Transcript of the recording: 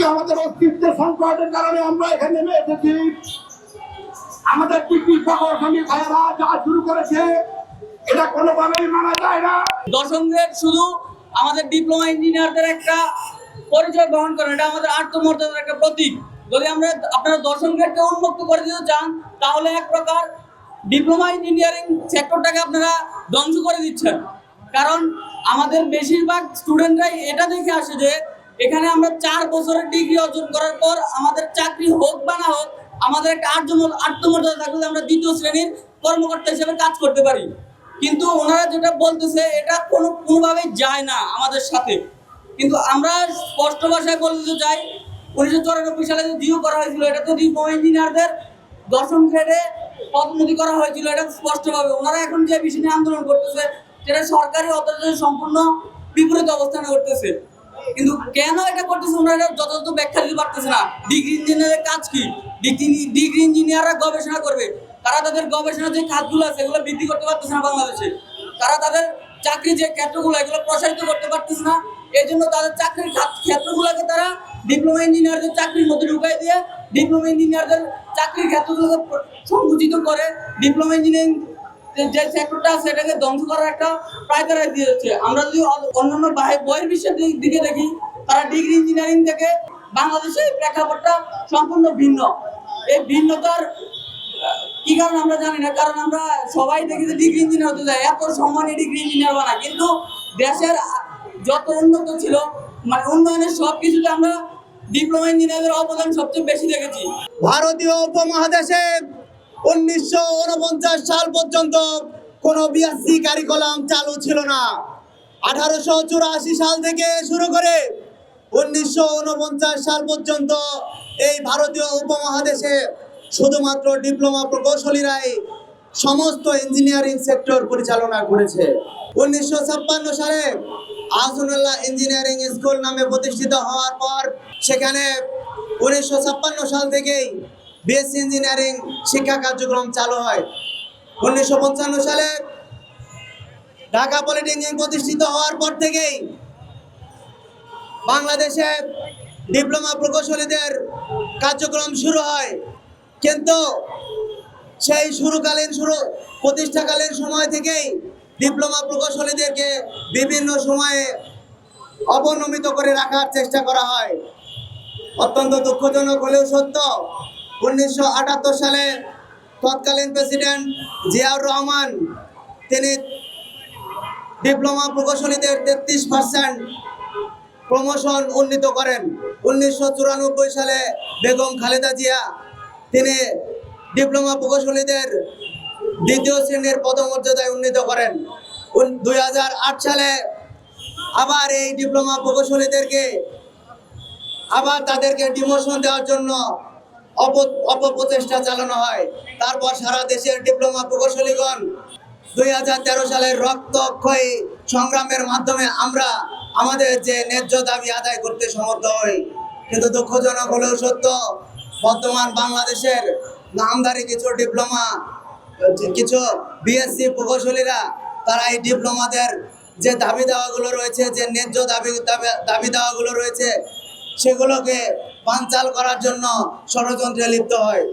আজকে আমাদের অস্তিত্বের সংকটের কারণে আমরা এখানে নেমে এসেছি। আমাদের ডিগ্রি প্রকৌশলী ভাইয়েরা যা শুরু করেছে, এটা কোনোভাবেই মানা যায় না। গ্রেড শুধু আমাদের ডিপ্লোমা ইঞ্জিনিয়ারদের একটা পরিচয় বহন করে, এটা আমাদের আত্মমর্যাদার একটা প্রতীক। যদি আমরা আপনারা গ্রেডকে উন্মুক্ত করে দিতে চান, তাহলে এক প্রকার ডিপ্লোমা ইঞ্জিনিয়ারিং সেক্টরটাকে আপনারা ধ্বংস করে দিচ্ছেন। কারণ আমাদের বেশিরভাগ স্টুডেন্টরাই এটা দেখে আসে যে এখানে আমরা চার বছরের ডিগ্রি অর্জন করার পর আমাদের চাকরি হোক বা না হোক, আমাদের একটা আত্ম আত্মমর্যাদা থাকলে আমরা দ্বিতীয় শ্রেণির কর্মকর্তা হিসেবে কাজ করতে পারি। কিন্তু ওনারা যেটা বলতেছে, এটা কোনো কোনোভাবেই যায় না আমাদের সাথে। কিন্তু আমরা স্পষ্ট ভাষায় বলতে চাই, উনিশশো চৌরানব্বই সালে যে জিও করা হয়েছিল, এটা তো ডিপ্লোমা ইঞ্জিনিয়ারদের দশম গ্রেডে পদোন্নতি করা হয়েছিল, এটা স্পষ্টভাবে। ওনারা এখন যে বিষয় নিয়ে আন্দোলন করতেছে, সেটা সরকারি অথরিটির সম্পূর্ণ বিপরীত অবস্থানে করতেছে কিন্তু কেন এটা করতেছে ওনারা যথাযথ ব্যাখ্যা দিতে পারতেছে না। ডিগ্রি ইঞ্জিনিয়ারের কাজ কি? ডিগ্রি ডিগ্রি ইঞ্জিনিয়াররা গবেষণা করবে। তারা তাদের গবেষণা যে খাতগুলো আছে, এগুলো বৃদ্ধি করতে পারতেছে না বাংলাদেশে। তারা তাদের চাকরি যে ক্ষেত্রগুলো, এগুলো প্রসারিত করতে পারতেছে না। এই জন্য তাদের চাকরির ক্ষেত্রগুলোকে তারা ডিপ্লোমা ইঞ্জিনিয়ারদের চাকরির মধ্যে ঢুকাই দিয়ে, ডিপ্লোমা ইঞ্জিনিয়ারদের চাকরির ক্ষেত্রগুলোকে সংকুচিত করে, ডিপ্লোমা ইঞ্জিনিয়ারিং যে- সেক্টরটা আছে সেটাকে ধ্বংস করার একটা প্রায়তারাই দিয়েছে আমরা যদি অন্যান্য বাহি- বহির্বিশ্বের দিক- দেখি, তারা ডিগ্রি ইঞ্জিনিয়ারিং থেকে বাংলাদেশের প্রেক্ষাপটটা সম্পূর্ণ ভিন্ন। এই ভিন্নতার কি কারণ আমরা জানি না, কারণ আমরা সবাই দেখি যে ডিগ্রি ইঞ্জিনিয়ার হতে যায়, এত সম্মানী ডিগ্রি ইঞ্জিনিয়ার বানায়। কিন্তু দেশের যত উন্নত ছিল মানে উন্নয়নের সব কিছুতে আমরা ডিপ্লোমা ইঞ্জিনিয়ারদের অবদান সবচেয়ে বেশি দেখেছি। ভারতীয় উপমহাদেশে উনিশশো উনপঞ্চাশ সাল পর্যন্ত কোনো বিএসসি কারিকুলাম চালু ছিল না। আঠারোশো চুরাশি সাল থেকে শুরু করে উনিশশো উনপঞ্চাশ সাল পর্যন্ত এই ভারতীয় উপমহাদেশে শুধুমাত্র ডিপ্লোমা প্রকৌশলীরাই সমস্ত ইঞ্জিনিয়ারিং সেক্টর পরিচালনা করেছে। উনিশশো ছাপ্পান্ন সালে আহসানুল্লাহ ইঞ্জিনিয়ারিং স্কুল নামে প্রতিষ্ঠিত হওয়ার পর সেখানে উনিশশো ছাপ্পান্ন সাল থেকেই বিএসসি ইঞ্জিনিয়ারিং শিক্ষা কার্যক্রম চালু হয়। উনিশশো পঞ্চান্ন সালে ঢাকা পলিটেকনিক প্রতিষ্ঠিত হওয়ার পর থেকেই বাংলাদেশে ডিপ্লোমা প্রকৌশলীদের কার্যক্রম শুরু হয়। কিন্তু সেই শুরুকালীন শুরু প্রতিষ্ঠাকালীন সময় থেকেই ডিপ্লোমা প্রকৌশলীদেরকে বিভিন্ন সময়ে অবনমিত করে রাখার চেষ্টা করা হয়। অত্যন্ত দুঃখজনক হলেও সত্য উনিশশো আটাত্তর সালে তৎকালীন প্রেসিডেন্ট জিয়াউর রহমান, তিনি ডিপ্লোমা প্রকৌশলীদের তেত্রিশ পার্সেন্ট প্রমোশন উন্নীত করেন। উনিশশো চুরানব্বই সালে বেগম খালেদা জিয়া, তিনি ডিপ্লোমা প্রকৌশলীদের দ্বিতীয় শ্রেণির পদমর্যাদায় উন্নীত করেন। দুই হাজার আট সালে আবার এই ডিপ্লোমা প্রকৌশলীদেরকে, আবার তাদেরকে ডিমোশন দেওয়ার জন্য অপপ্রচেষ্টা চালানো হয়। তারপর সারা দেশের ডিপ্লোমা প্রকৌশলীগণ দুই হাজার তেরো সালের রক্তক্ষয়ী সংগ্রামের মাধ্যমে আমরা আমাদের যে ন্যায্য দাবি আদায় করতে সমর্থ হই। কিন্তু দুঃখজনক হলেও সত্য, বর্তমান বাংলাদেশের নামদারি কিছু ডিপ্লোমা, কিছু বিএসসি প্রকৌশলীরা, তারা এই ডিপ্লোমাদের যে দাবি দেওয়াগুলো রয়েছে, যে ন্যায্য দাবি দাবি- দাবি দেওয়াগুলো রয়েছে, সেগুলোকে বানচাল করার জন্য ষড়যন্ত্রে লিপ্ত হয়।